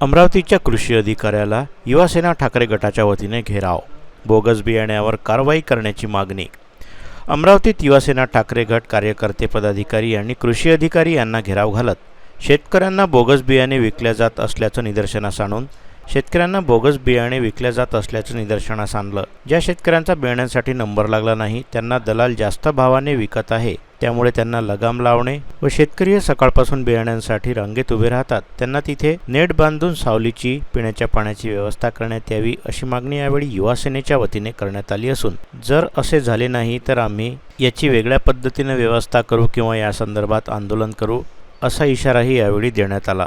अमरावतीच्या कृषी अधिकाऱ्याला युवासेना ठाकरे गटाच्या वतीने घेराव. बोगस बियाण्यावर कारवाई करण्याची मागणी. अमरावतीत युवासेना ठाकरे गट कार्यकर्ते पदाधिकारी यांनी कृषी अधिकारी यांना घेराव घालत शेतकऱ्यांना बोगस बियाणे विकल्या जात असल्याचं निदर्शनास आणून शेतकऱ्यांना बोगस बियाणे विकल्या जात असल्याचं निदर्शनास आणलं. ज्या शेतकऱ्यांचा बियाण्यांसाठी नंबर लागला नाही त्यांना दलाल जास्त भावाने विकत आहे त्यामुळे त्यांना लगाम लावणे व शेतकरी सकाळपासून बियाण्यांसाठी रांगेत उभे राहतात. त्यांना तिथे नेट बांधून सावलीची पिण्याच्या पाण्याची व्यवस्था करण्यात यावी अशी मागणी यावेळी युवा सेनेच्या वतीने करण्यात आली असून जर असे झाले नाही तर आम्ही याची वेगळ्या पद्धतीने व्यवस्था करू किंवा या संदर्भात आंदोलन करू असा इशाराही यावेळी देण्यात आला.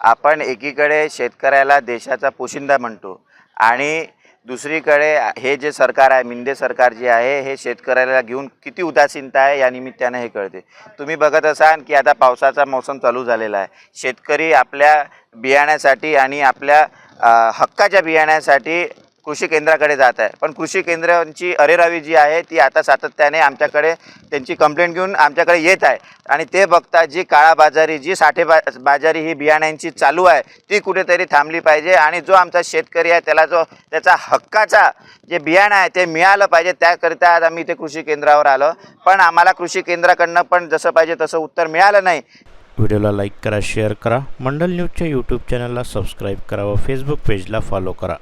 आपण एकीकडे शेतकऱ्याला देशाचा पोशिंदा म्हणतो आणि दुसरीकडे हे जे सरकार आहे मिंदे सरकार जे आहे हे शेतकऱ्याला घेऊन किती उदासीनता आहे या निमित्तानं हे कळते. तुम्ही बघत असाल की आता पावसाचा मौसम चालू झालेला आहे. शेतकरी आपल्या बियाण्यासाठी आणि आपल्या हक्काच्या बियाण्यासाठी कृषी केंद्राकडे जात आहे. पण कृषी केंद्रांची अरेरावी जी आहे ती आता सातत्याने आमच्याकडे त्यांची कंप्लेंट घेऊन आमच्याकडे येत आहे. आणि ते बघता जी काळाबाजारी जी साठे बा बाजारी ही बियाण्यांची चालू आहे ती कुठेतरी थांबली पाहिजे. आणि जो आमचा शेतकरी आहे त्याला जो त्याचा हक्काचा जे बियाणं आहे ते मिळालं पाहिजे. त्याकरिता आज आम्ही इथे कृषी केंद्रावर आलो. पण आम्हाला कृषी केंद्राकडनं पण जसं पाहिजे तसं उत्तर मिळालं नाही. व्हिडिओला लाईक करा शेअर करा. मंडल न्यूजच्या यूट्यूब चॅनलला सबस्क्राईब करा व फेसबुक पेजला फॉलो करा.